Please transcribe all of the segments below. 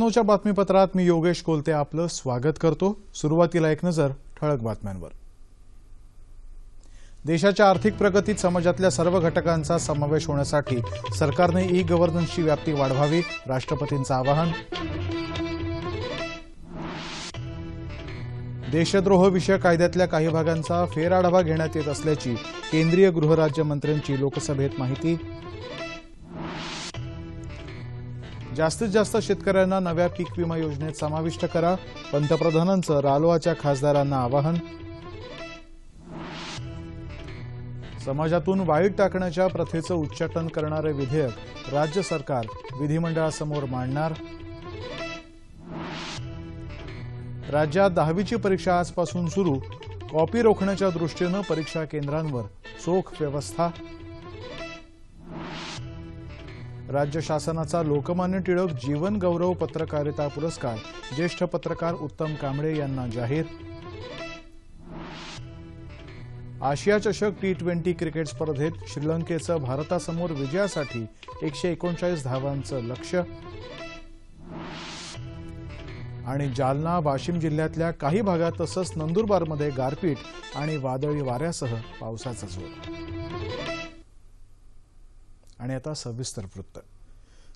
नऊच्या बातमीपत्रात मी योगेश कोलते आपलं स्वागत करतो. सुरुवातीला एक नजर ठळक बातम्यांवर. देशाच्या आर्थिक प्रगतीत समाजातल्या सर्व घटकांचा समावेश होण्यासाठी सरकारने ई गव्हर्नन्सची व्याप्ती वाढवावी राष्ट्रपतींचं आवाहन. देशद्रोह विषय कायद्यातल्या काही भागांचा फेरआढावा घेण्यात येत असल्याची केंद्रीय गृहराज्यमंत्र्यांची लोकसभेत माहिती. जास्तीत जास्त शेतकऱ्यांना नव्या पीक विमा योजनेत समाविष्ट करा. पंतप्रधानांचं रालोआच्या खासदारांना आवाहन. समाजातून वाईट टाकण्याच्या प्रथेचं उच्चाटन करणारे विधेयक राज्य सरकार विधिमंडळासमोर मांडणार. राज्यात दहावीची परीक्षा आजपासून सुरू. कॉपी रोखण्याच्या दृष्टीनं परीक्षा केंद्रांवर चोख व्यवस्था. राज्य शासनाचा लोकमान्य टिळक जीवन गौरव पत्रकारिता पुरस्कार ज्येष्ठ पत्रकार उत्तम कांबळे यांना जाहीर. आशिया चषक टी ट्वेंटी क्रिकेट स्पर्धेत श्रीलंकेचं भारतासमोर विजयासाठी एकशे एकोणचाळीस धावांचं लक्ष्य. आणि जालना वाशिम जिल्ह्यातल्या काही भागात तसंच नंदुरबारमध्ये गारपीट आणि वादळी वाऱ्यासह पावसाचा जोर. आणि आता सविस्तर वृत्त.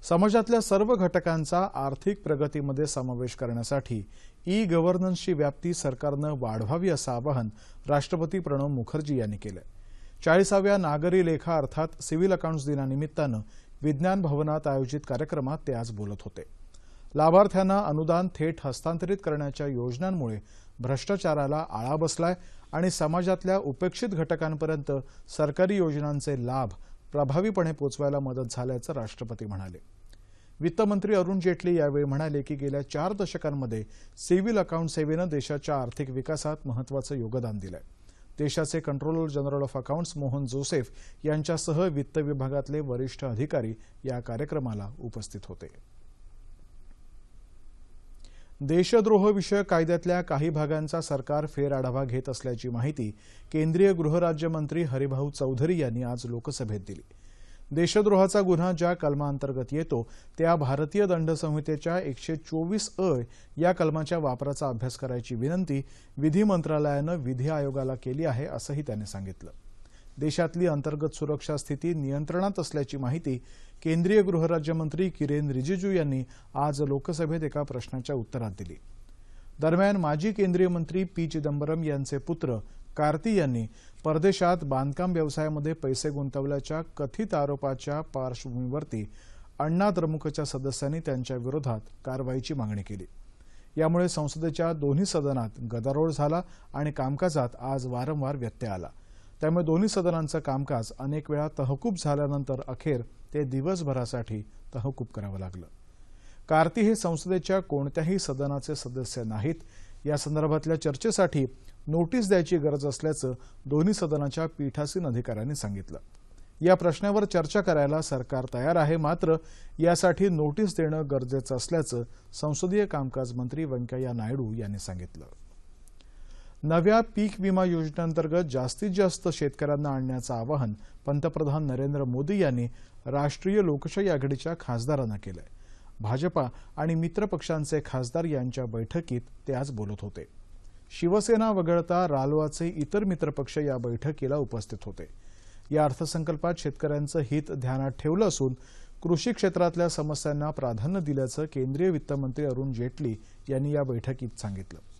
समाजातल्या सर्व घटकांचा आर्थिक प्रगतीमध्ये समावेश करण्यासाठी ई गव्हर्नन्सची व्याप्ती सरकारनं वाढवावी असं आवाहन राष्ट्रपती प्रणव मुखर्जी यांनी केलं चाळीसाव्या नागरी लेखा अर्थात सिव्हिल अकाउंट्स दिनानिमित्तानं विज्ञान भवनात आयोजित कार्यक्रमात ते आज बोलत होते. लाभार्थ्यांना अनुदान थेट हस्तांतरित करण्याच्या योजनांमुळे भ्रष्टाचाराला आळा बसलाय आणि समाजातल्या उपेक्षित घटकांपर्यंत सरकारी योजनांचे लाभ प्रभावीपणे पोचवायला मदत झाल्याचं राष्ट्रपती म्हणाले. वित्तमंत्री अरुण जेटली यावेळी म्हणाले की गेल्या चार दशकांमध्ये सिव्हिल अकाउंट सेवेनं देशाच्या आर्थिक विकासात महत्वाचं योगदान दिलंय. देशाचे controller general of accounts Mohan Joseph यांच्यासह वित्त विभागातले वरिष्ठ अधिकारी या कार्यक्रमाला उपस्थित होते. देशद्रोह विषयक कायद्यातल्या काही भागांचा सरकार फेरआढावा घेत असल्याची माहिती केंद्रीय गृहराज्यमंत्री हरिभाऊ चौधरी यांनी आज लोकसभेत दिली. देशद्रोहाचा गुन्हा ज्या कलमाअंतर्गत येतो त्या भारतीय दंडसंहितेच्या एकशे चोवीस अ या कलमाच्या वापराचा अभ्यास करायची विनंती विधी मंत्रालयानं विधी आयोगाला केली आहे असंही त्यांनी सांगितलं. देशातली अंतर्गत सुरक्षा स्थिती नियंत्रणात असल्याची माहिती केंद्रीय गृहराज्यमंत्री किरेन रिजिजू यांनी आज लोकसभेत एका प्रश्नाच्या उत्तरात दिली. दरम्यान माजी केंद्रीय मंत्री पी चिदंबरम यांचे पुत्र कार्ती यांनी परदेशात बांधकाम व्यवसायामध्ये पैसे गुंतवल्याच्या कथित आरोपाच्या पार्श्वभूमीवरती अण्णा द्रमुकच्या सदस्यांनी त्यांच्या विरोधात कारवाईची मागणी केली. यामुळे संसदेच्या दोन्ही सदनात गदारोळ झाला आणि कामकाजात आज वारंवार व्यत्यय आला. त्यामुळे दोन्ही सदनांचं कामकाज अनेक वेळा तहकूब झाल्यानंतर अखेर ते दिवसभरासाठी तहकूब करावं लागलं. कार्ती हे संसदेच्या कोणत्याही सदनाचे सदस्य नाहीत. या संदर्भातल्या चर्चेसाठी नोटीस द्यायची गरज असल्याचं दोन्ही सदनाच्या पीठासीन अधिकाऱ्यांनी सांगितलं. या प्रश्नावर चर्चा करायला सरकार तयार आहे मात्र यासाठी नोटीस देणं गरजेचं असल्याचं संसदीय कामकाज मंत्री व्यंकय्या नायडू यांनी सांगितलं. नव्या पीक विमा योजनेअंतर्गत जास्तीत जास्त शेतकऱ्यांना आणण्याचं आवाहन पंतप्रधान नरेंद्र मोदी यांनी राष्ट्रीय लोकशाही आघाडीच्या खासदारांना केलंय. भाजपा आणि मित्र पक्षांचे खासदार यांच्या बैठकीत ते आज बोलत होते. शिवसेना वगळता रालोआचे इतर मित्रपक्ष या बैठकीला उपस्थित होते. या अर्थसंकल्पात शेतकऱ्यांचं हित ध्यानात ठेवलं असून कृषी क्षेत्रातल्या समस्यांना प्राधान्य दिल्याचं केंद्रीय वित्तमंत्री अरुण जेटली यांनी या बैठकीत सांगितलं.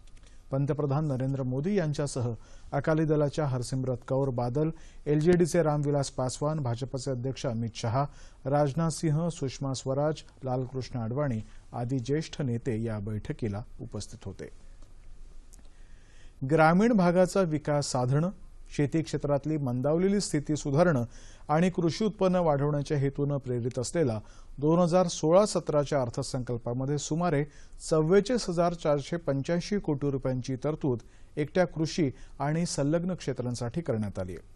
पंतप्रधान नरेंद्र मोदी यांच्यासह अकाली दलाच्या हरसिमरत कौर बादल एलजेडीचे रामविलास पासवान भाजपचे अध्यक्ष अमित शहा राजनाथ सिंह सुषमा स्वराज लालकृष्ण अडवाणी आदी ज्येष्ठ नेते या बैठकीला उपस्थित होते. ग्रामीण भागाचा विकास साधणं शेती क्षेत्रातली मंदावलेली स्थिती सुधारणं आणि कृषी उत्पन्न वाढवण्याच्या हेतूनं प्रेरित असलेला दोन हजार सोळा सतराच्या अर्थसंकल्पामध्ये सुमारे चव्वेचाळीस हजार चारशे पंच्याऐंशी कोटी रुपयांची तरतूद एकट्या कृषी आणि संलग्न क्षेत्रांसाठी करण्यात आली आहे.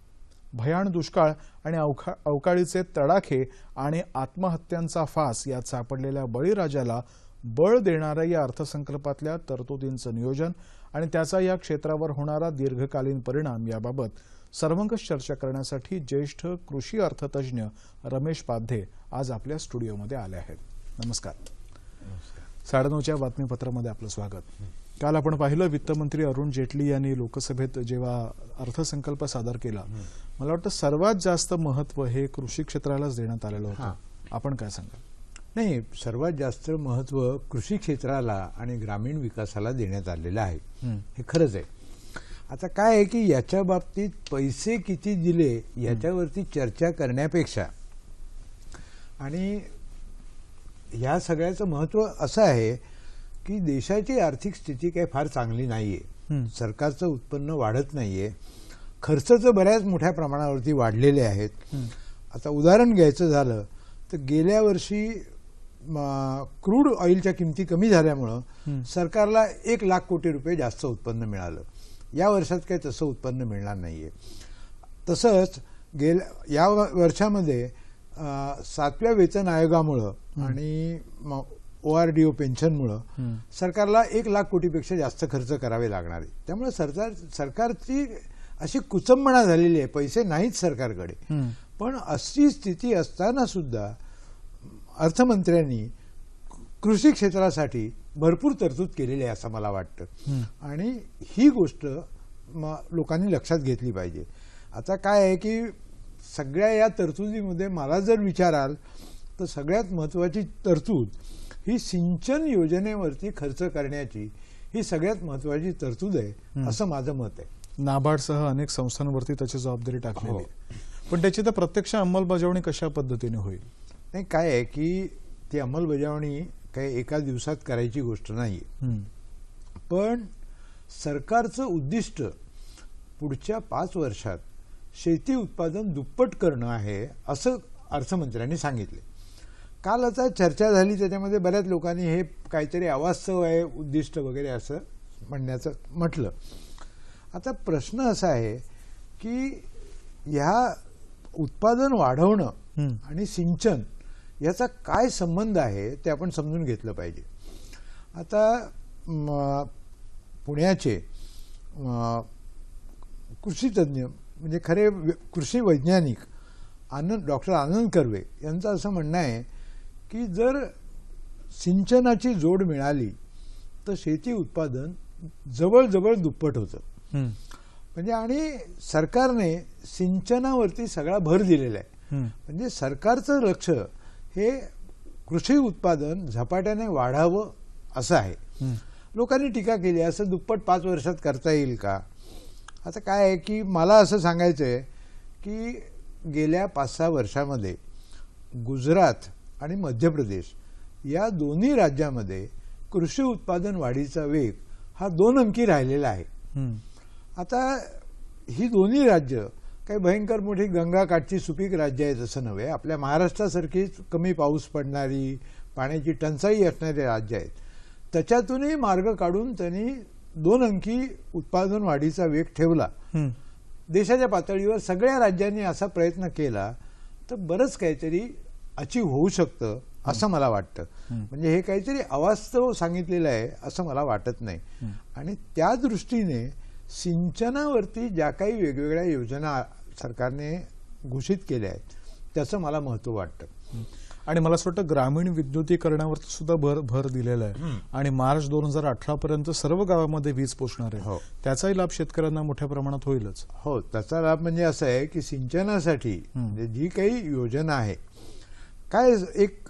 भयाण दुष्काळ आणि अवखा अवकाळीचे तडाखे आणि आत्महत्यांचा फास यात सापडलेल्या बळीराजाला बळ देणाऱ्या या अर्थसंकल्पातल्या तरतुदींचं नियोजन आणि त्याचा या क्षेत्रावर होणारा दीर्घकालीन परिणाम याबाबत सर्वंकष चर्चा करण्यासाठी ज्येष्ठ कृषी अर्थतज्ज्ञ रमेश पाध्ये आज आपल्या स्टुडिओमध्ये आले आहेत. नमस्कार. साडेनऊच्या बातमीपत्रामध्ये आपलं स्वागत. काल आपण पाहिलं वित्तमंत्री अरुण जेटली यांनी लोकसभेत जेव्हा अर्थसंकल्प सादर केला मला वाटतं सर्वात जास्त महत्त्व हे कृषी क्षेत्रालाच देण्यात आलेलं. होतं. आपण काय सांगाल? नाही सर्वात जास्त महत्त्व कृषी क्षेत्राला आणि ग्रामीण विकासाला देण्यात आलेलं आहे हं. खरंच आहे आता काय आहे की याच्या बाबतीत पैसे किती दिले याच्यावरती चर्चा करण्यापेक्षा आणि ह्या सगळ्याचं महत्त्व असं आहे की देशाची आर्थिक स्थिती काही फार चांगली नाही. आहे सरकारचं उत्पन्न वाढत नाही आहे खर्चचं बऱ्याच मोठ्या प्रमाणावरती वाढलेले आहेत. आता उदाहरण घ्यायचं झालं तर गेल्या वर्षी क्रूड ऑइलच्या किमती कमी झाल्यामुळं. सरकारला एक लाख कोटी रुपये जास्त उत्पन्न मिळालं या वर्षात काही तसं उत्पन्न मिळणार नाहीये तसंच गेल्या या वर्षामध्ये सातव्या वेतन आयोगामुळं आणि ओ आर डी ओ पेन्शनमुळं. सरकारला एक लाख कोटीपेक्षा जास्त खर्च करावे लागणार आहे त्यामुळे सरकार सरकारची अशी कुचंबणा झालेली आहे पैसे नाहीत सरकारकडे. पण अशी स्थिती असताना सुद्धा अर्थमंत्र्यांनी कृषी क्षेत्रासाठी भरपूर तरतूद केलेली आहे असं मला वाटतं. आणि ही गोष्ट म- लोकांनी लक्षात घेतली पाहिजे आता काय आहे की सगळ्या या तरतुदीमध्ये मला जर विचाराल तर सगळ्यात महत्त्वाची तरतूद ही सिंचन योजनेवरती खर्च करण्याची ही सगळ्यात महत्त्वाची तरतूद आहे. असं माझं मत आहे नाबार्डसह अनेक संस्थांवरती त्याची जबाबदारी टाकलेली हो. आहे पण त्याची तर प्रत्यक्ष अंमलबजावणी कशा पद्धतीने होईल नाही काय आहे की ती अंमलबजावणी काही एका दिवसात करायची गोष्ट नाही. पण सरकारचं उद्दिष्ट पुढच्या पाच वर्षात शेती उत्पादन दुप्पट करणं आहे असं अर्थमंत्र्यांनी सांगितले काल आता चर्चा झाली त्याच्यामध्ये बऱ्याच लोकांनी हे काहीतरी अवास्तव आहे उद्दिष्ट वगैरे असं म्हणण्याचं म्हटलं आता प्रश्न असा आहे की ह्या उत्पादन वाढवणं. आणि सिंचन याचा काय संबंध आहे ते आपण समजून घेतलं पाहिजे आता पुण्याचे कृषीतज्ञ म्हणजे खरे कृषी वैज्ञानिक आनंद डॉक्टर आनंद कर्वे यांचं असं म्हणणं आहे की जर सिंचनाची जोड मिळाली तर शेती उत्पादन जवळजवळ दुप्पट होतं. म्हणजे आणि सरकारने सिंचनावरती सगळा भर दिलेला आहे. म्हणजे सरकारचं लक्ष हे कृषी उत्पादन झपाट्याने वाढावं असं आहे. लोकांनी टीका केली असं दुप्पट पाच वर्षात करता येईल का आता काय आहे की मला असं सांगायचं आहे की गेल्या पाच सहा वर्षामध्ये गुजरात आणि मध्य प्रदेश या दोन्ही राज्यामध्ये कृषी उत्पादन वाढीचा वेग हा दोन अंकी राहिलेला आहे. आता ही दोन्ही राज्य काही भयंकर मोठी गंगाकाठची सुपीक राज्य आहेत असं नव्हे आपल्या महाराष्ट्रासारखीच कमी पाऊस पडणारी पाण्याची टंचाई असणारी राज्य आहेत त्याच्यातूनही मार्ग काढून त्यांनी दोन अंकी उत्पादन वाढीचा वेग ठेवला. देशाच्या पातळीवर सगळ्या राज्यांनी असा प्रयत्न केला तर बरंच काहीतरी अचीव होऊ शकतं असं मला वाटतं. म्हणजे हे काहीतरी अवास्तव सांगितलेलं आहे असं मला वाटत नाही. आणि त्या दृष्टीने सिंचनावरती ज्या काही वेगवेगळ्या योजना सरकारने घोषित केल्या आहेत. त्याचं मला महत्त्व वाटतं. आणि मला असं वाटतं ग्रामीण विद्युतीकरणावरती सुद्धा भर भर दिलेला आहे. आणि मार्च दोन हजार अठरा पर्यंत सर्व गावामध्ये वीज पोचणार आहे. हो. त्याचाही लाभ शेतकऱ्यांना मोठ्या प्रमाणात होईलच. हो त्याचा लाभ म्हणजे असं आहे की सिंचनासाठी. म्हणजे जी काही योजना आहे काय एक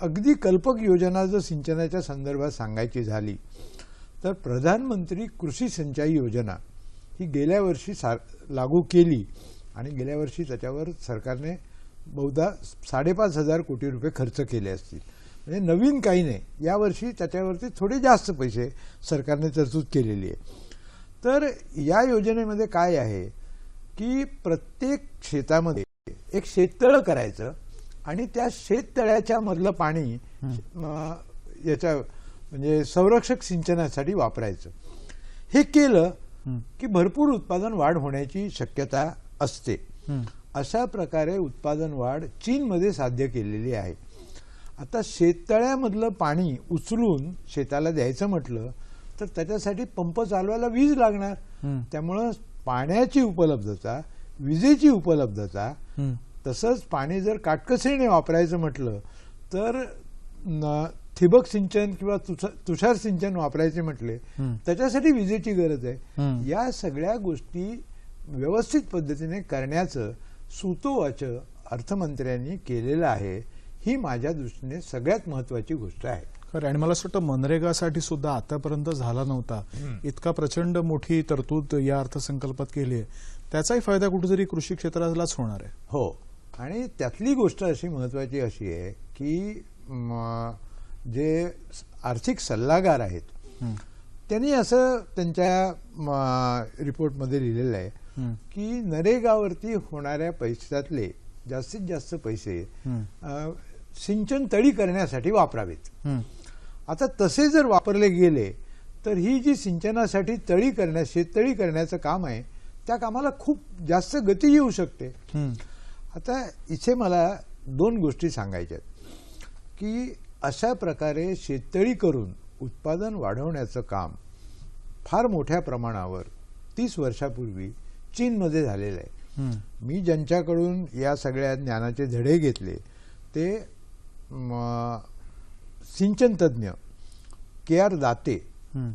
अगदी कल्पक योजना जर सिंचनाच्या संदर्भात सांगायची झाली तर प्रधानमंत्री कृषी सिंचाई योजना ही गेल्या वर्षी लागू केली आणि गेल्या वर्षी त्याच्यावर सरकारने बहुधा साडेपाच हजार कोटी रुपये खर्च केले असतील. म्हणजे नवीन काही नाही. यावर्षी त्याच्यावरती थोडे जास्त पैसे सरकारने तरतूद केलेली आहे. तर या योजनेमध्ये काय आहे की प्रत्येक शेतामध्ये एक शेततळं करायचं आणि त्या शेततळ्याच्या मधलं पाणी याच्या म्हणजे संरक्षक सिंचनासाठी वापरायचं. हे केलं. की भरपूर उत्पादन वाढ होण्याची शक्यता असते. अशा प्रकारे उत्पादन वाढ चीनमध्ये साध्य केलेली आहे आता शेततळ्यामधलं पाणी उचलून शेताला द्यायचं म्हटलं तर त्याच्यासाठी पंप चालवायला वीज लागणार. त्यामुळं पाण्याची उपलब्धता विजेची उपलब्धता. तसंच पाणी जर काटकसरीने वापरायचं म्हटलं तर ठिबक सिंचन किंवा तुषार सिंचन वापरायचे म्हटले. त्याच्यासाठी विजेची गरज आहे. या सगळ्या गोष्टी व्यवस्थित पद्धतीने करण्याचं सुतोवाचं अर्थमंत्र्यांनी केलेलं आहे ही माझ्या दृष्टीने सगळ्यात महत्वाची गोष्ट आहे. खरं आणि मला असं वाटतं मनरेगासाठी सुद्धा आतापर्यंत झाला नव्हता. इतका प्रचंड मोठी तरतूद या अर्थसंकल्पात केली आहे. त्याचाही फायदा कुठेतरी कृषी क्षेत्रालाच होणार आहे. हो. आणि त्यातली गोष्ट अशी महत्वाची अशी आहे की जे आर्थिक सल्लागार आहेत. त्यांनी असं त्यांच्या रिपोर्टमध्ये लिहिलेलं आहे. की नरेगावरती होणाऱ्या पैशातले जास्तीत जास्त पैसे सिंचन तळी करण्यासाठी वापरावेत. आता तसे जर वापरले गेले तर ही जी सिंचनासाठी तळी करण्या शेततळी करण्याचं काम आहे त्या कामाला खूप जास्त गती येऊ शकते. आता इथे मला दोन गोष्टी सांगायच्या की अशा प्रकारे शेततळी करून उत्पादन वाढवण्याचं काम फार मोठ्या प्रमाणावर तीस वर्षापूर्वी चीनमध्ये झालेलं आहे. मी ज्यांच्याकडून या सगळ्या ज्ञानाचे धडे घेतले ते सिंचन तज्ज्ञ के आर दाते हं.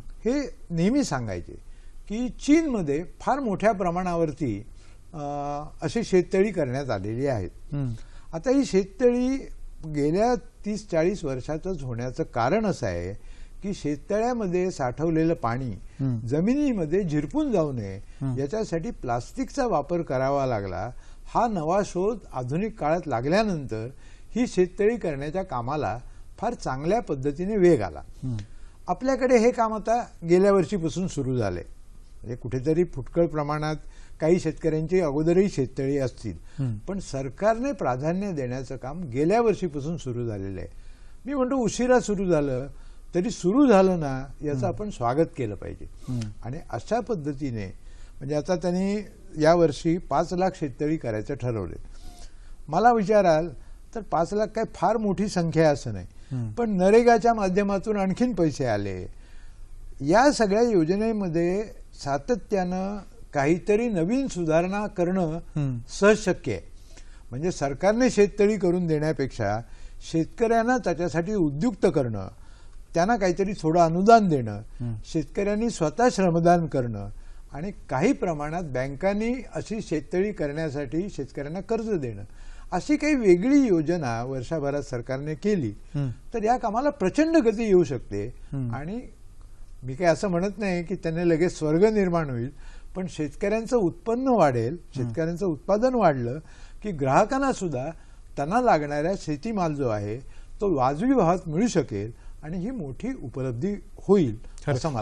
नेहमी सांगायचे की चीनमध्ये फार मोठ्या प्रमाणावरती अ, अशी शेततळी करण्यात आलेली आहेत. आता ही शेततळी गेल्या तीस चाळीस वर्षातच होण्याचं कारण असं आहे की शेततळ्यामध्ये साठवलेलं पाणी. जमिनीमध्ये झिरपून जाऊ नये. याच्यासाठी प्लास्टिकचा वापर करावा लागला हा नवा शोध आधुनिक काळात लागल्यानंतर ही शेततळी करण्याच्या कामाला फार चांगल्या पद्धतीने वेग आला. आपल्याकडे हे काम आता गेल्या वर्षीपासून सुरू झाले म्हणजे कुठेतरी फुटकळ प्रमाणात काही शेतकऱ्यांची अगोदरही शेततळी असतील. पण सरकारने प्राधान्य देण्याचं काम गेल्या वर्षीपासून सुरू झालेलं आहे. मी म्हणतो उशिरा सुरू झालं तरी सुरू झालं ना याचं आपण स्वागत केलं पाहिजे. आणि अशा पद्धतीने म्हणजे आता त्यांनी यावर्षी पाच लाख शेततळी करायचं ठरवले मला विचाराल तर पाच लाख काय फार मोठी संख्या आहे असं. नाही. पण नरेगाच्या माध्यमातून आणखीन पैसे आले. या सगळ्या योजनेमध्ये सातत्यानं काहीतरी नवीन सुधारणा करणं. सहज शक्य आहे म्हणजे सरकारने शेततळी करून देण्यापेक्षा शेतकऱ्यांना त्याच्यासाठी उद्युक्त करणं त्यांना काहीतरी थोडं अनुदान देणं. शेतकऱ्यांनी स्वतः श्रमदान करणं आणि काही प्रमाणात बँकांनी अशी शेततळी करण्यासाठी शेतकऱ्यांना कर्ज देणं अशी काही वेगळी योजना वर्षभरात सरकारने केली. तर या कामाला प्रचंड गती येऊ शकते. आणि मी काही असं म्हणत नाही की त्याने लगेच स्वर्ग निर्माण होईल पण शेतकऱ्यांचं उत्पन्न वाढेल शेतकऱ्यांचं उत्पादन वाढलं की ग्राहकांना सुद्धा त्यांना लागणाऱ्या शेतीमाल जो आहे तो वाजवी भावात मिळू शकेल आणि ही मोठी उपलब्धी होईल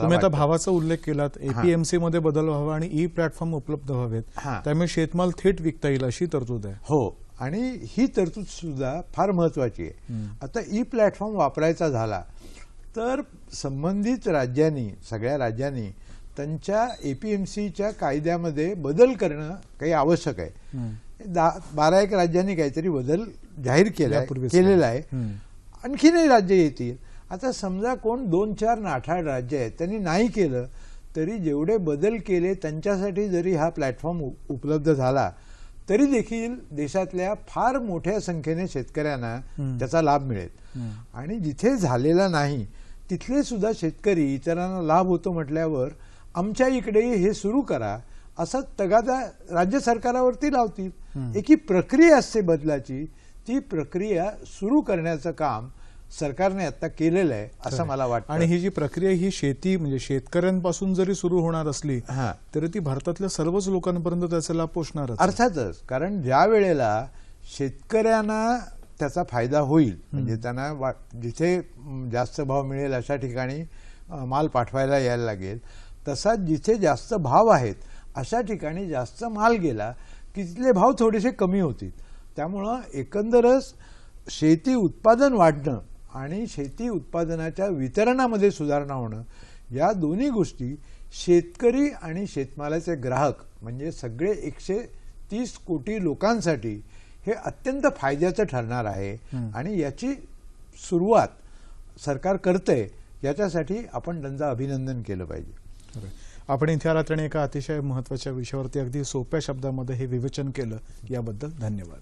तुम्ही आता. भावाचा उल्लेख केलात एपीएमसी मध्ये बदल व्हावा आणि ई प्लॅटफॉर्म उपलब्ध व्हावेत. त्यामुळे शेतमाल थेट विकता येईल अशी तरतूद आहे हो आणि ही तरतूद सुद्धा फार महत्वाची आहे. आता ई प्लॅटफॉर्म वापरायचा झाला तर संबंधित राज्यांनी सगळ्या राज्यांनी त्यांच्या एपीएमसीच्या कायद्यामध्ये बदल करणं काही आवश्यक आहे बारा एक राज्यांनी काहीतरी बदल जाहीर केला केलेला आहे. आणखीनही राज्य येतील आता समजा कोण दोन चार नाठाळ राज्य आहेत त्यांनी नाही केलं तरी जेवढे बदल केले त्यांच्यासाठी जरी हा प्लॅटफॉर्म उपलब्ध झाला तरी देखील देशातल्या फार मोठ्या संख्येने शेतकऱ्यांना. त्याचा लाभ मिळेल. आणि जिथे झालेला नाही तिथले सुद्धा शेतकरी इतरांना लाभ होतो म्हटल्यावर आमच्या इकडेही हे सुरू करा. असा तगादा राज्य सरकारावरती लावतील. एक ही प्रक्रिया असते बदलाची. ती प्रक्रिया सुरू करण्याचं काम सरकारने आता केलेलं आहे असं मला वाटतं. आणि ही जी प्रक्रिया ही शेती म्हणजे शेतकऱ्यांपासून जरी सुरू होणार असली हा. तरी ती भारतातल्या सर्वच लोकांपर्यंत त्याचा लाभ पोचणारच आहे. अर्थातच कारण ज्या वेळेला शेतकऱ्यांना त्याचा फायदा होईल म्हणजे त्यांना जिथे जास्त भाव मिळेल अशा ठिकाणी माल पाठवायला यायला लागेल तसा जिथे जास्त भाव आहेत अशा ठिकाणी जास्त माल गेला की तिथले भाव थोडेसे कमी होतील त्यामुळं एकंदरच शेती उत्पादन वाढणं आणि शेती उत्पादनाच्या वितरणामध्ये सुधारणा होणं या दोन्ही गोष्टी शेतकरी आणि शेतमालाचे ग्राहक म्हणजे सगळे एकशे तीस कोटी लोकांसाठी हे अत्यंत फायद्याचं ठरणार आहे. आणि याची सुरुवात सरकार करतंय याच्यासाठी आपण त्यांचं अभिनंदन केलं पाहिजे. आपण इथे आलात आणि एका अतिशय महत्त्वाच्या विषयावरती अगदी सोप्या शब्दामध्ये हे विवेचन केलं याबद्दल धन्यवाद.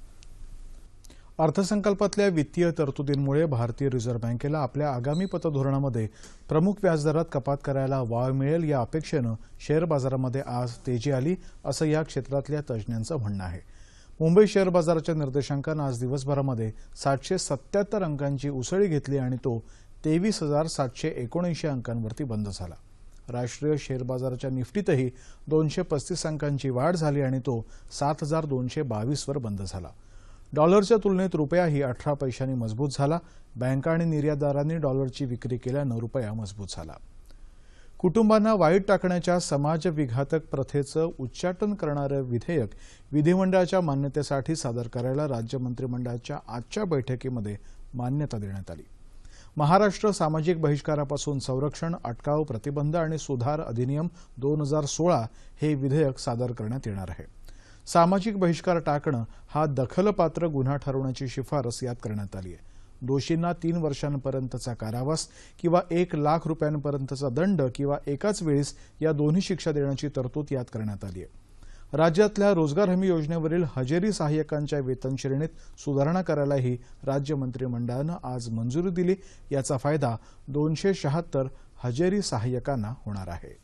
अर्थसंकल्पातल्या वित्तीय तरतुदींमुळे भारतीय रिझर्व्ह बँकेला आपल्या आगामी पतधोरणामध्ये प्रमुख व्याजदरात कपात करायला वाव मिळेल या अपेक्षेनं शेअर बाजारामध्ये आज तेजी आली असं या क्षेत्रातल्या तज्ज्ञांचं म्हणणं आहे. मुंबई शेअर बाजाराच्या निर्देशांकानं आज दिवसभरामध्ये सातशे सत्याहत्तर अंकांची उसळी घेतली आणि तो तेवीस हजार सातशे एकोणऐंशी अंकांवरती बंद झाला. राष्ट्रीय शेअर बाजाराच्या निफ्टीतही दोनशे पस्तीस अंकांची वाढ झाली आणि तो सात हजार दोनशे बावीसवर बंद झाला. डॉलरच्या तुलनेत रुपयाही अठरा पैशांनी मजबूत झाला. बँका आणि निर्यातदारांनी डॉलरची विक्री केल्यानं रुपया मजबूत झाला. कुटुंबांना वाईट टाकण्याच्या समाजविघातक प्रथेचं उच्चाटन करणारं विधेयक विधिमंडळाच्या मान्यतेसाठी सादर करायला राज्य मंत्रिमंडळाच्या आजच्या बैठकीमध्ये मान्यता देण्यात आली. महाराष्ट्र सामाजिक बहिष्कारापासून संरक्षण अटकाव प्रतिबंध आणि सुधार अधिनियम दोन हजार सोळा हे विधेयक सादर करण्यात येणार आहे. सामाजिक बहिष्कार टाकणं हा दखलपात्र गुन्हा ठरवण्याची शिफारस यात करण्यात आली आहे. दोषींना तीन वर्षांपर्यंतचा कारावास किंवा एक लाख रुपयांपर्यंतचा दंड किंवा एकाच वेळेस या दोन्ही शिक्षा देण्याची तरतूद यात करण्यात आली आहे. राज्यातल्या रोजगार हमी योजनेवरील हजेरी सहाय्यकांच्या वेतन श्रेणीत सुधारणा करायलाही राज्य मंत्रिमंडळानं आज मंजुरी दिली. याचा फायदा दोनशे शहात्तर हजेरी सहाय्यकांना होणार आहे.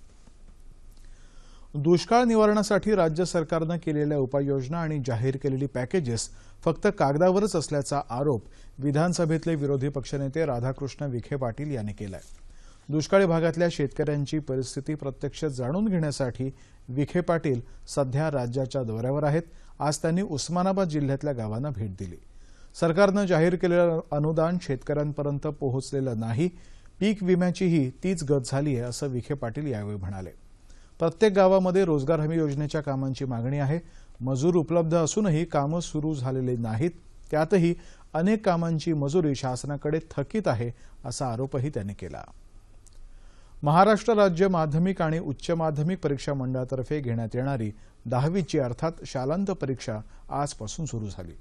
दुष्काळ निवारणासाठी राज्य सरकारनं केलेल्या उपाययोजना आणि जाहीर केलेली पॅकेजेस फक्त कागदावरच असल्याचा आरोप विधानसभेतले विरोधी पक्षनेते राधाकृष्ण विखे पाटील यांनी केला आहे दुष्काळी भागातल्या शेतकऱ्यांची परिस्थिती प्रत्यक्ष जाणून घेण्यासाठी विखे पाटील सध्या राज्याच्या दौऱ्यावर आहेत. आज त्यांनी उस्मानाबाद जिल्ह्यातल्या गावांना भेट दिली. सरकारनं जाहीर केलेलं अनुदान शेतकऱ्यांपर्यंत पोहोचलेलं नाही. पीक विम्याचीही तीच गत झाली आहे असं विखे पाटील यावेळी म्हणाले. प्रत्येक गावामध्ये रोजगार हमी योजनेच्या कामांची मागणी आहे. मजूर उपलब्ध असूनही कामं सुरू झालेली नाहीत. त्यातही अनेक कामांची मजुरी शासनाकडे थकीत आहे असा आरोपही त्यांनी केला. महाराष्ट्र राज्य माध्यमिक आणि उच्च माध्यमिक परीक्षा मंडळातर्फे घेण्यात येणारी दहावीची अर्थात शालांत परीक्षा आजपासून सुरू झाली.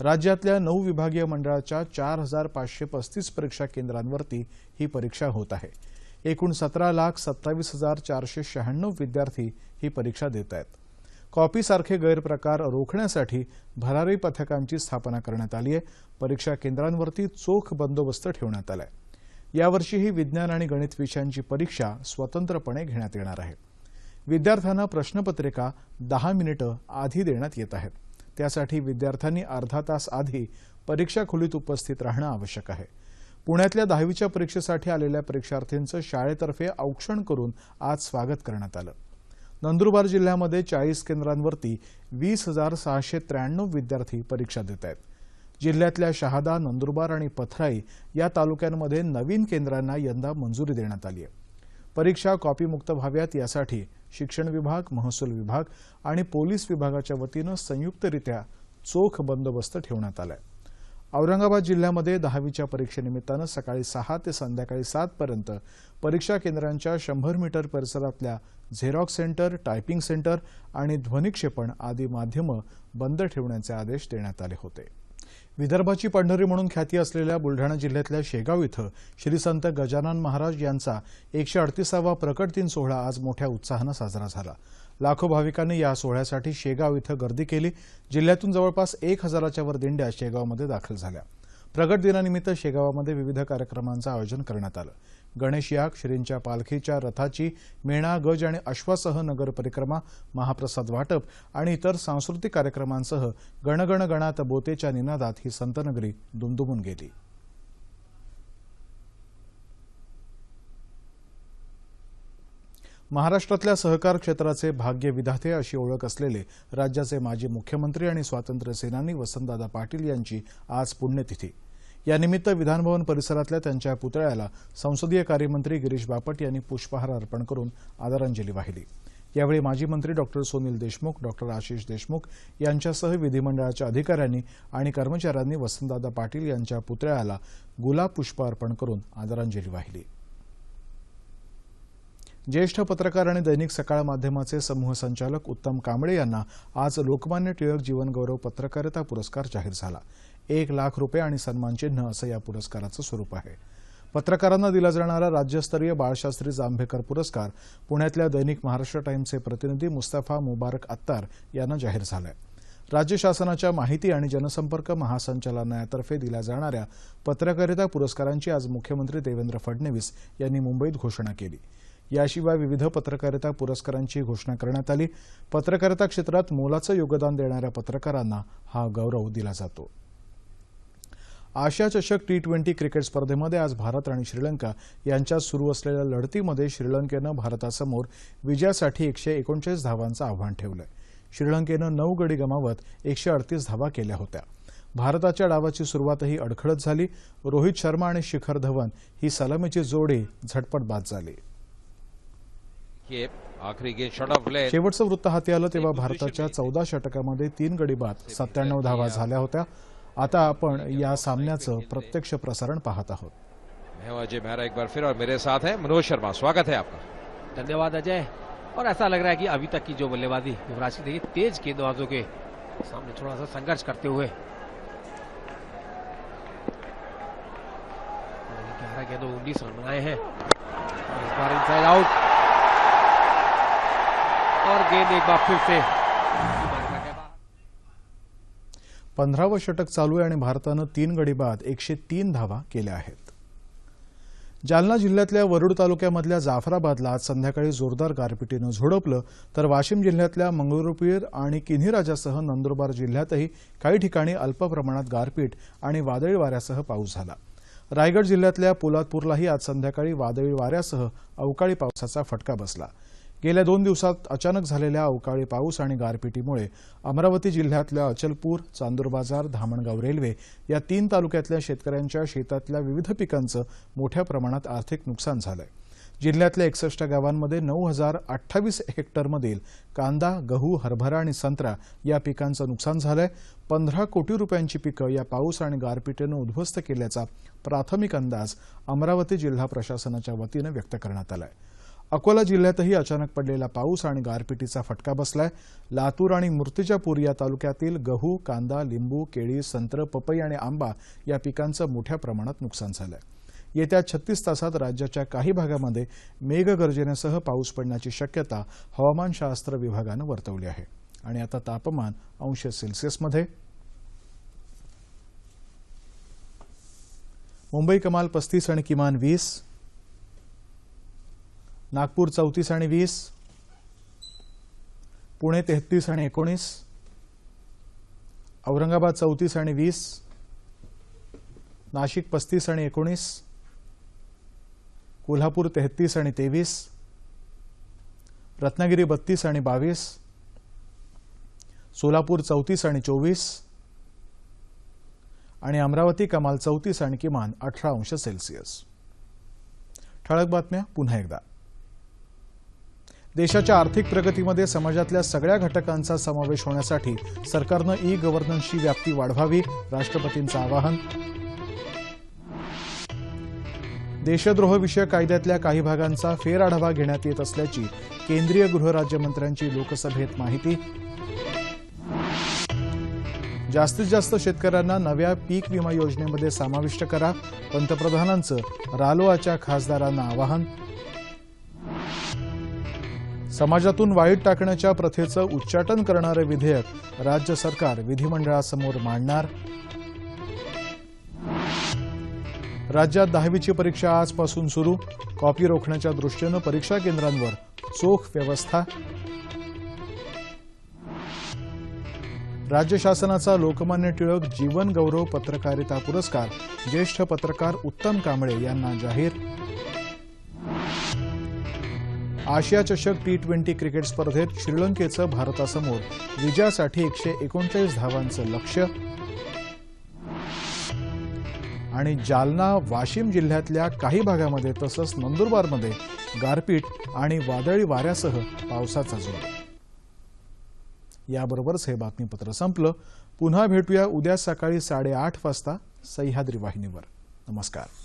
राज्यातल्या नऊ विभागीय मंडळाच्या चार हजार पाचशे पस्तीस परीक्षा केंद्रांवरती ही परीक्षा होत आहे. एकूण सतरा लाख सत्तावीस हजार चारशे शहाण्णव विद्यार्थी ही परीक्षा देत आहेत. कॉपीसारखे गैरप्रकार रोखण्यासाठी भरारी पथकांची स्थापना करण्यात आली आहे. परीक्षा केंद्रांवरती चोख बंदोबस्त ठेवण्यात आलाय. यावर्षीही विज्ञान आणि गणित विषयांची परीक्षा स्वतंत्रपणे घेण्यात येणार आहे. विद्यार्थ्यांना प्रश्नपत्रिका दहा मिनिटं आधी देण्यात येत आहेत. त्यासाठी विद्यार्थ्यांनी अर्धा तास आधी परीक्षा खोलीत उपस्थित राहणं आवश्यक आहे. पुण्यातल्या दहावीच्या परीक्षेसाठी आलेल्या परीक्षार्थींचं शाळेतर्फे औक्षण करून आज स्वागत करण्यात आलं. नंदुरबार जिल्ह्यामध्ये चाळीस केंद्रांवरती वीस हजार सहाशे त्र्याण्णव विद्यार्थी परीक्षा देत आहेत. जिल्ह्यातल्या शहादा नंदुरबार आणि पथराई या तालुक्यांमध्ये नवीन केंद्रांना यंदा मंजुरी देण्यात आली आहे. परीक्षा कॉपीमुक्त व्हाव्यात यासाठी शिक्षण विभाग महसूल विभाग आणि पोलीस विभागाच्या वतीनं संयुक्तरित्या चोख बंदोबस्त ठेवण्यात आलाय. औरंगाबाद जिल्ह्यामध्ये दहावीच्या परीक्षेनिमित्तानं सकाळी सहा ते संध्याकाळी सातपर्यंत परीक्षा केंद्रांच्या शंभर मीटर परिसरातल्या झेरॉक्स सेंटर टायपिंग सेंटर आणि ध्वनिक्षेपण आदी माध्यमं बंद ठेवण्याचे आदेश देण्यात आले होते. विदर्भाची पंढरी म्हणून ख्याती असलेल्या बुलढाणा जिल्ह्यातल्या शेगाव इथं श्री संत गजानन महाराज यांचा एकशे अडतीसावा प्रकट दिन सोहळा आज मोठ्या उत्साहानं साजरा झाला. लाखो भाविकांनी या सोहळ्यासाठी शेगाव इथं गर्दी केली. जिल्ह्यातून जवळपास एक हजाराच्या वर दिंड्या शेगावमध्ये दाखल झाल्या. प्रगट दिनानिमित्त शेगावामध्ये विविध कार्यक्रमांचं आयोजन करण्यात आलं. गणेश याग श्रींच्या पालखीच्या रथाची मेणा गज आणि अश्वासह नगर परिक्रमा महाप्रसाद वाटप आणि इतर सांस्कृतिक कार्यक्रमांसह गणगण गणात बोतेच्या निनादात ही संतनगरी दुमदुमून गेली. महाराष्ट्रातल्या सहकार क्षेत्राचे भाग्य विधाते अशी ओळख असलेले राज्याचे माजी मुख्यमंत्री आणि स्वातंत्र्य सेनानी वसंतदादा पाटील यांची आज पुण्यतिथी. यानिमित्त विधानभवन परिसरातल्या त्यांच्या पुतळ्याला संसदीय कार्यमंत्री गिरीश बापट यांनी पुष्पहार अर्पण करून आदरांजली वाहिली. यावेळी माजी मंत्री डॉक्टर सुनील देशमुख डॉक्टर आशिष देशमुख यांच्यासह विधिमंडळाच्या अधिकाऱ्यांनी आणि कर्मचाऱ्यांनी वसंतदादा पाटील यांच्या पुतळ्याला गुलाब पुष्प अर्पण करून आदरांजली वाहिली. ज्येष्ठ पत्रकार आणि दैनिक सकाळ माध्यमाचे समूह संचालक उत्तम कांबळे यांना आज लोकमान्य टिळक जीवनगौरव पत्रकारिता पुरस्कार जाहीर झाला. एक लाख रुपये आणि सन्मानचिन्ह असं या पुरस्काराचं स्वरूप आहे. पत्रकारांना दिला जाणारा राज्यस्तरीय बाळशास्त्री जांभेकर पुरस्कार पुण्यातल्या दैनिक महाराष्ट्र टाइम्सचे प्रतिनिधी मुस्तफा मुबारक अत्तार यांना जाहीर झालाय. राज्य शासनाच्या माहिती आणि जनसंपर्क महासंचालनालयातर्फे दिल्या जाणाऱ्या पत्रकारिता पुरस्कारांची आज मुख्यमंत्री देवेंद्र फडणवीस यांनी मुंबईत घोषणा केली. याशिवाय विविध पत्रकारिता पुरस्कारांची घोषणा करण्यात आली. पत्रकारिता क्षेत्रात मोलाचं योगदान देणाऱ्या पत्रकारांना हा गौरव दिला जातो. आशिया चषक टी ट्वेंटी क्रिकेट स्पर्धेमध्ये आज भारत आणि श्रीलंका यांच्यात सुरू असलेल्या लढतीमध्ये श्रीलंकेनं भारतासमोर विजयासाठी एकशे एकोणचाळीस धावांचं आव्हान ठेवलंय. श्रीलंकेनं नऊ गडी गमावत एकशे अडतीस धावा केल्या होत्या. भारताच्या डावाची सुरुवातही अडखळत झाली. रोहित शर्मा आणि शिखर धवन ही सलामीची जोडी झटपट बाद झाली. शेवटचं वृत्त हाती आलं तेव्हा भारताच्या चौदा षटकामध्ये तीन गडी बाद सत्त्याण्णव धावा झाल्या होत्या. आता आपण या सामन्याचं प्रत्यक्ष प्रसारण पाहत आहोत. मैं अजय मेहरा एक बार फिर और मेरे साथ है मनोज शर्मा। स्वागत है आपका। धन्यवाद अजय। और ऐसा लग रहा है कि अभी तक की जो बल्लेबाजी युवराज की देखिए तेज गेंदबाजों के सामने थोड़ा सा संघर्ष करते हुए। ग्यारह गेंदों उन्नीस रन बनाए हैं। और इस बार इनसाइड आउट और गेंद एक बार फिर से पंधरावं षटक चालू आहे आणि भारतानं तीन गडी बाद एकशे तीन धावा केल्या आहेत. जालना जिल्ह्यातल्या वरुड तालुक्यामधल्या जाफराबादला आज संध्याकाळी जोरदार गारपिटीनं झोडपलं तर वाशिम जिल्ह्यातल्या मंगरुळपीर आणि किन्हीराजासह नंदुरबार जिल्ह्यातही काही ठिकाणी अल्प प्रमाणात गारपीट आणि वादळी वाऱ्यासह पाऊस झाला. रायगड जिल्ह्यातल्या पोलादपूरलाही आज संध्याकाळी वादळी वाऱ्यासह अवकाळी पावसाचा फटका बसला. गेल्या दोन दिवसात अचानक झालेल्या अवकाळी पाऊस आणि गारपिटीमुळे अमरावती जिल्ह्यातल्या अचलपूर चांदूर बाजार धामणगाव रेल्वे या तीन तालुक्यातल्या शेतकऱ्यांच्या शेतातल्या विविध पिकांचं मोठ्या प्रमाणात आर्थिक नुकसान झालंय. जिल्ह्यातल्या एकसष्ट गावांमध्ये नऊ हजार अठ्ठावीस हेक्टरमधील कांदा गहू हरभरा आणि संत्रा या पिकांचं नुकसान झालंय. पंधरा कोटी रुपयांची पिकं या पाऊस आणि गारपिटीनं उद्ध्वस्त केल्याचा प्राथमिक अंदाज अमरावती जिल्हा प्रशासनाच्या वतीनं व्यक्त करण्यात आला आहे अकोला जिल्ह्यातही अचानक पडलेला पाऊस आणि गारपिटीचा फटका बसलाय. लातूर आणि मूर्तिजापूर या तालुक्यातील गहू कांदा लिंबू केळी संत्र पपई आणि आंबा या पिकांचं मोठ्या प्रमाणात नुकसान झालंय. येत्या छत्तीस तासात राज्याच्या काही भागामध्ये मेघगर्जनेसह पाऊस पडण्याची शक्यता हवामानशास्त्र विभागानं वर्तवली आहे. आणि आता तापमान अंश सेल्सिअसमध्ये. मुंबई कमाल पस्तीस आणि किमान वीस नागपूर चौतीस आणि वीस. पुणे तेहतीस आणि एकोणीस. औरंगाबाद चौतीस आणि वीस. नाशिक पस्तीस आणि एकोणीस. कोल्हापूर तेहतीस आणि तेवीस. रत्नागिरी बत्तीस आणि बावीस. सोलापूर चौतीस आणि चोवीस. आणि अमरावती कमाल चौतीस आणि किमान अठरा अंश सेल्सिअस. ठळक बातम्या पुन्हा एकदा. देशाच्या आर्थिक प्रगतीमध्ये समाजातल्या सगळ्या घटकांचा समावेश होण्यासाठी सरकारनं ई गव्हर्नन्सची व्याप्ती वाढवावी राष्ट्रपतींचं आवाहन. देशद्रोहविषयक कायद्यातल्या काही भागांचा फेरआढावा घेण्यात येत असल्याची केंद्रीय गृहराज्यमंत्र्यांची लोकसभेत माहिती. जास्तीत जास्त शेतकऱ्यांना नव्या पीक विमा योजनेमध्ये समाविष्ट करा पंतप्रधानांचं रालोआच्या खासदारांना आवाहन. समाजातून वाईट टाकण्याच्या प्रथेचं उच्चाटन करणारं विधेयक राज्य सरकार विधिमंडळासमोर मांडणार? राज्यात दहावीची परीक्षा आजपासून सुरू. कॉपी रोखण्याच्या दृष्टीनं परीक्षा केंद्रांवर चोख व्यवस्था. राज्य शासनाचा लोकमान्य टिळक जीवन गौरव पत्रकारिता पुरस्कार ज्येष्ठ पत्रकार उत्तम कांबळे यांना जाहीर आशिया चषक टी ट्वेंटी क्रिकेट स्पर्धेत श्रीलंकेचं भारतासमोर विजयासाठी एकशे एकोणचाळीस धावांचं लक्ष्य आणि जालना वाशिम जिल्ह्यातल्या काही भागामध्ये तसंच नंदुरबारमध्ये गारपीट आणि वादळी वाऱ्यासह पावसाचा जोर. याबरोबरच हे बातमीपत्र संपलं. पुन्हा भेटूया उद्या सकाळी साडेआठ वाजता सह्याद्री वाहिनीवर. नमस्कार.